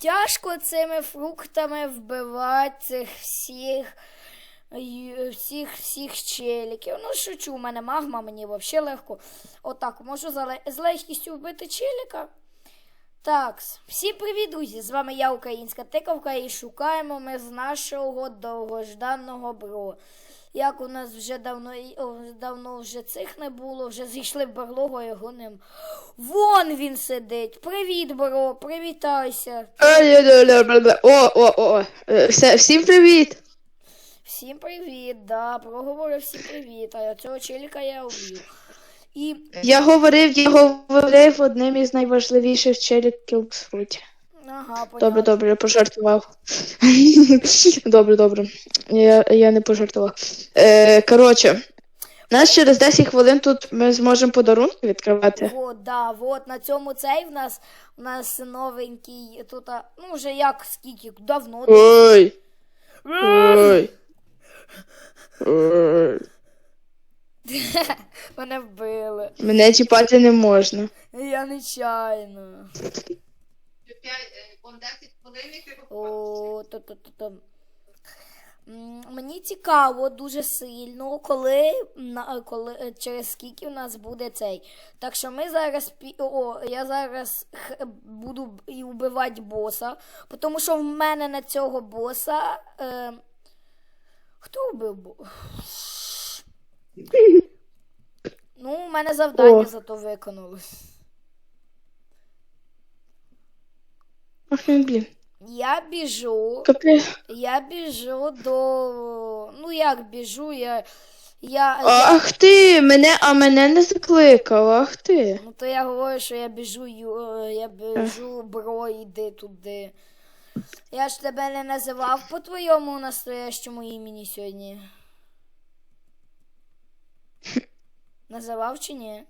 Тяжко цими фруктами вбивати цих всіх. Всіх всіх челіків. Ну, шучу, у мене магма, мені взагалі легко. Отак, можу з легкістю вбити челіка. Так, всім привіт, друзі! З вами я, Українська Тиковка, і шукаємо ми з нашого довгожданого бро. Як у нас вже давно, давно вже цих не було, вже зійшли в берлогу, його нем. Вон він сидить. Привіт, бро, привітайся. О, о, о. Всім привіт! Всім привіт, да, проговорив всім привіт. А цього челіка я убив. І Я говорив, я говорив одним із найважливіших челіків в світі. ага, понятно. Добре, добре, я пожартував. Добре, добре. Я, я не пожартував. Е, коротше, нас через 10 хвилин тут ми зможемо подарунки відкривати. Вот, да, вот на цьому цей в нас у нас новенький тут, а, ну вже як скільки, давно. Ой. Ой. Ой. Мене вбили. Мене чіпати не можна. Я нечайно. О, то, то, то, то. Мені цікаво дуже сильно, коли, на- коли е, через скільки у нас буде цей. Так що ми зараз о, я зараз буду і вбивати боса, тому що в мене на цього боса. Е, хто вбив бо? Ну, у мене завдання О. зато виконалось. Ах, ну, блін. Я біжу. Капець. Я біжу до. Ну як біжу, я. Я. Ах ти, мене, а мене не закликав, ах ти. Ну то я говорю, що я біжу, ю- е, я біжу, бро, йди туди. Я ж тебе не називав по твоєму настоящому імені сьогодні. Називав чи ні?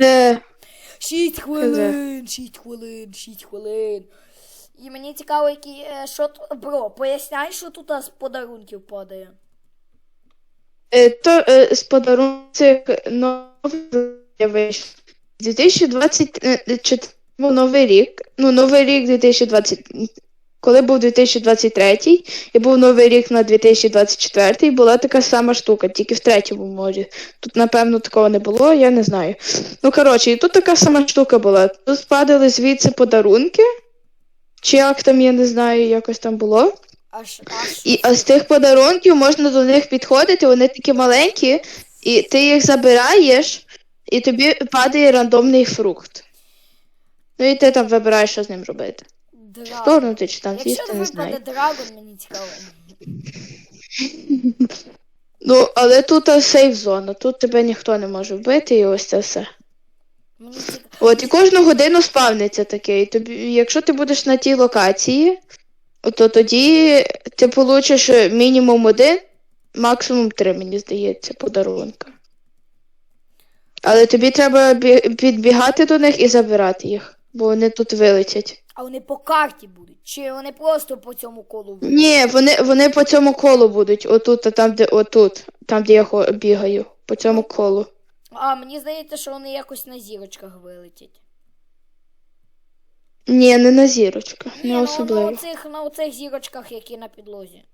Е, Шість хвилин, шість хвилин, шість хвилин. І мені цікаво, які. е, Що тут. Бро, поясняй, що тут з подарунків падає. е, то е, з подарунків новий вийшов. 2024 новий рік. Ну, новий рік 2020. Коли був 2023 і був новий рік на 2024, і була така сама штука, тільки в третьому морі. Тут, напевно, такого не було, я не знаю. Ну, коротше, і тут така сама штука була. Тут спадали звідси подарунки, чи як там, я не знаю, якось там було. Аж, аж. І а з тих подарунків можна до них підходити, вони такі маленькі, і ти їх забираєш, і тобі падає рандомний фрукт. Ну і ти там вибираєш, що з ним робити. Драгон. Вторгнути чи там Якщо не випаде знаю. драгон, мені цікаво. Ну, але тут сейф зона, тут тебе ніхто не може вбити, і ось це все. Мені цікаво. От і кожну годину спавниться таке. І тобі, якщо ти будеш на тій локації, то тоді ти получиш мінімум один, максимум три, мені здається, подарунка. Але тобі треба підбігати до них і забирати їх, бо вони тут вилетять. А вони по карті будуть? Чи вони просто по цьому колу будуть? Ні, вони, вони по цьому колу будуть, отут, а там, де отут, там, де я бігаю, по цьому колу. А, мені здається, що вони якось на зірочках вилетять. Ні, не на зірочках, Ні, не ну, особливо. на оцих, на оцих зірочках, які на підлозі.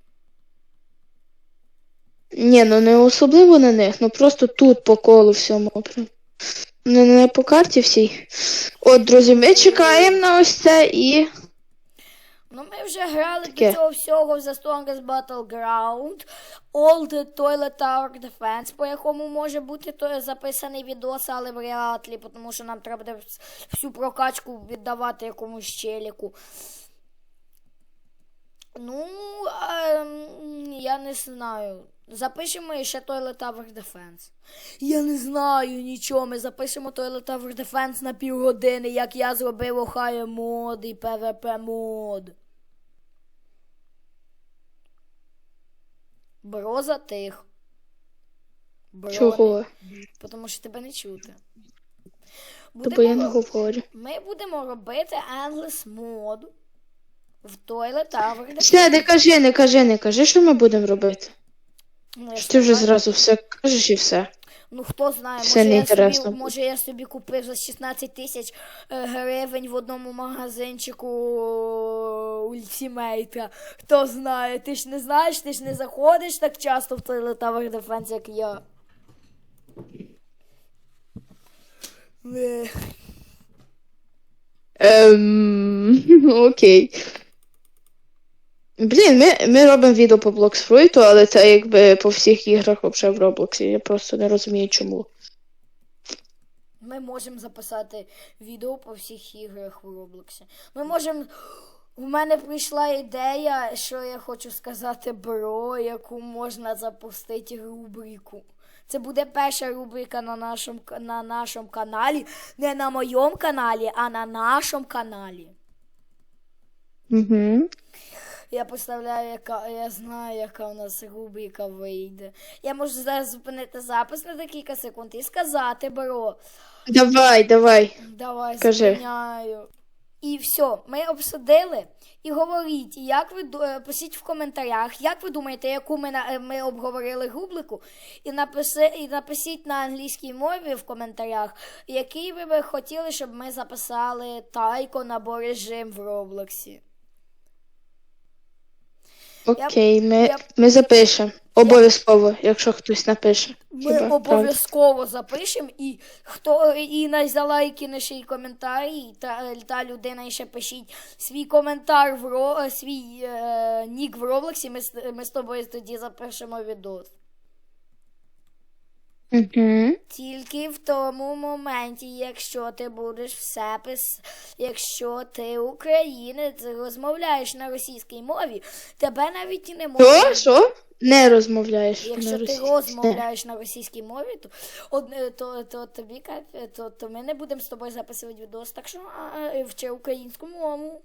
Ні, ну не особливо на них, ну просто тут по колу всьому. прям. Не, не по карті всій. От, друзі, ми чекаємо на ось це і. Ну, ми вже грали Таке. до цього всього в The Strongest Battleground, All the Toilet Tower Defense, по якому може бути то записаний відос, але вряд ли, тому що нам треба буде вс- всю прокачку віддавати якомусь челіку. Ну, ем, я не знаю. Запишемо ще Toilet Tower Defense. Я не знаю нічого. Ми запишемо Toilet Tower Defense на півгодини, як я зробив Ohio мод і PvP мод. Бро затих. Бро, Чого? Тому що тебе не чути. То бо я не говорю. ми будемо робити Endless мод в Tower Defense. Все, не кажи, не кажи, не кажи, що ми будемо робити. Ну, я ж Ти вже знаю. зразу все кажеш і все. Ну хто знає, Це може я, собі, може я собі купив за 16 тисяч е, гривень в одному магазинчику ультимейта. Хто знає, ти ж не знаєш, ти ж не заходиш так часто в той Tower Defense, як я. Ех. Ем, окей. Блін, ми, ми робимо відео по Блоксфруйту, але це якби по всіх іграх взагалі в Роблоксі. Я просто не розумію чому. Ми можемо записати відео по всіх іграх в Роблоксі. Ми можемо. У мене прийшла ідея, що я хочу сказати бро, яку можна запустити рубрику. Це буде перша рубрика на нашому, на нашому каналі. Не на моєму каналі, а на нашому каналі. Угу. Я представляю, яка я знаю, яка у нас рубрика вийде. Я можу зараз зупинити запис на декілька секунд і сказати, бро. Давай, давай. Давай Кажи. зупиняю. І все, ми обсудили. І говоріть, як ви е, пишіть в коментарях, як ви думаєте, яку ми, е, ми обговорили рубрику, і, написи, і напишіть на англійській мові в коментарях, який ви би хотіли, щоб ми записали тайкон або режим в Роблоксі. Окей, ми, я- ми запишемо. Обов'язково, якщо хтось напише. Ми Хіба, обов'язково запишемо, і хто і найзалайкініші й коментарі, та, та людина ще пишіть свій коментар в ро, свій е, нік в Роблоксі. Ми, ми з тобою тоді запишемо відос. Угу. Тільки в тому моменті, якщо ти будеш все пис... якщо ти українець розмовляєш на російській мові, тебе навіть і не Що? можуть. Що? Не розмовляєш. Якщо на ти російській. розмовляєш на російській мові, то, од- то, то тобі то, то ми не будемо з тобою записувати відос, так що а, вчи українську мову.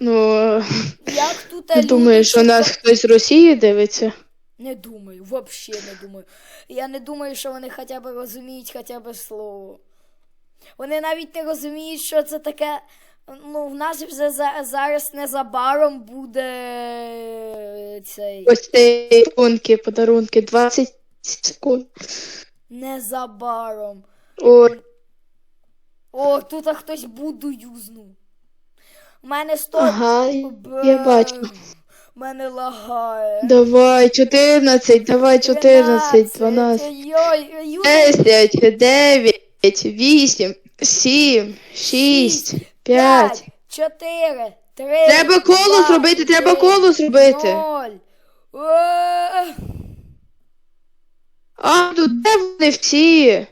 Ну, Як тут думаєш, що нас хтось з Росії дивиться? Не думаю, взагалі не думаю. Я не думаю, що вони хоча б розуміють хоча б слово. Вони навіть не розуміють, що це таке. Ну, в нас вже за, зараз незабаром буде е, цей. Ось ці подарунки, подарунки, 20 секунд. Незабаром. Ой, О, тут хтось буду юзнув. У мене сто. ага, Бе- я бачу. Мене лагає. Давай, 14, давай, 14, 12, Йой, Юля, 10, 9, 8, 7, 6, 5. 4, 3. Треба коло зробити, треба коло зробити. 0. Е, А, ну де вони всі?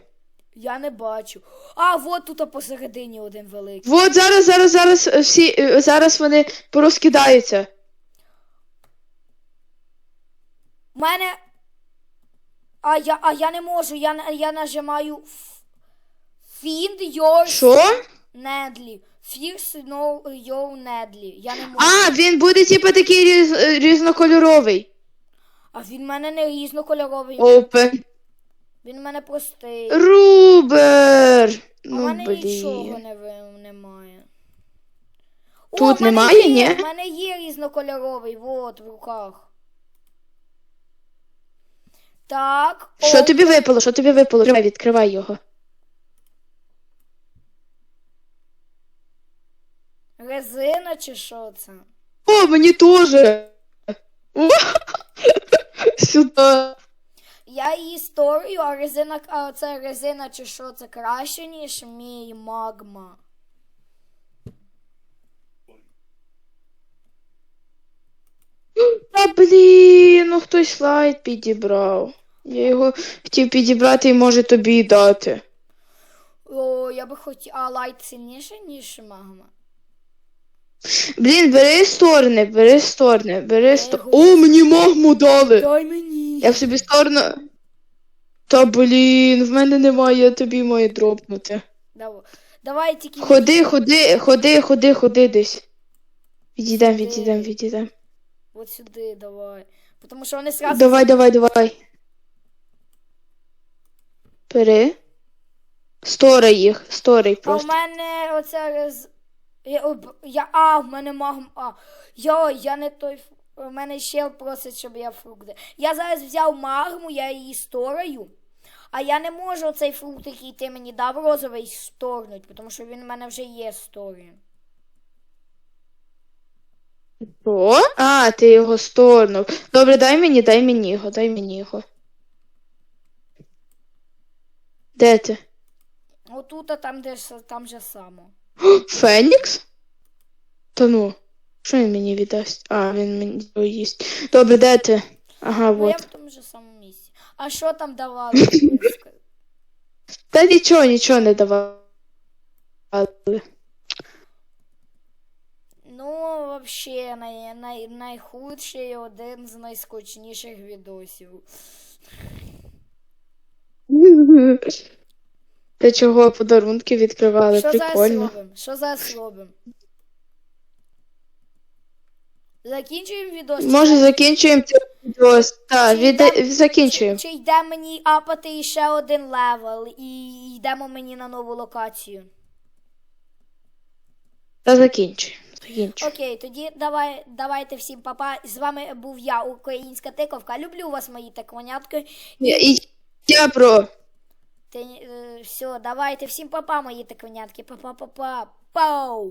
Я не бачу. А, от тут посередині один великий. Вот зараз, зараз, зараз всі, е, зараз вони порозкидаються. У мене. А я, а я не можу, я, я нажимаю Find your Що? Недлі. Fierce no your Недлі. Я не можу. А, він буде типу такий різ, різнокольоровий. А він в мене не різнокольоровий. Open. Він в мене простий. Рубер. А в Ну, мене нічого не немає. Тут мене немає, ні? В мене є різнокольоровий, от в руках. Так. Що о, тобі випало? Що тобі випало? Відкривай, відкривай його. Резина чи що це? О, мені теж. О, Сюди. Я її створюю, а резина, а це резина чи що це краще, ніж мій магма. Та блін, ну хтось слайд підібрав. Я його хотів підібрати і може тобі дати. О, я би хотів. А лайт сильніше, ніж магма. Блін, бери сторони, бери сторони, бери сторони. О, мені магму дали! Дай мені. Я в собі сторону. Та блін, в мене немає, я тобі маю дропнути. Давай, давай тільки. Ходи, ходи, ходи, ходи, ходи десь. Відійдем, відійдем, відійдем. От сюди, давай. Тому що вони сразу. Давай, давай, давай. Бери. Сторай їх, сторай А в мене оця рез... Я, я, а, в мене магм. А. Йой, я не той. У мене ще просить, щоб я фрукти. Я зараз взяв магму, я її сторою. А я не можу цей фрукт, який ти мені дав розовий, сторнуть, тому що він у мене вже є сторі. Що? А, ти його сторнув. Добре, дай мені, дай мені його, дай мені його. Де ти? Отут, а там, де ж, там же само. Фенікс? Та ну, що він мені віддасть? А, він мені його їсть. Добре, де ти? Ага, Ну, я в тому же самому місці. А що там давали? Та нічого, нічого не давали. Ну, вообще, най, най, найхудший один з найскучніших відосів. Ти чого подарунки відкривали? Що зараз Прикольно. робимо? Що зараз робимо? Закінчуємо відос? Може, закінчуємо це відео. Так, Чи віде... йде- закінчуємо. Чи йде мені апати ще один левел і йдемо мені на нову локацію? Та закінчуємо. Закінчуємо. Окей, тоді давай, давайте всім папа. З вами був я, українська тиковка. Люблю вас, мої тиквонятки. Я, і я про. Ти, е, все, давайте всім папа, мої таконятки. Папа-папа. Пау!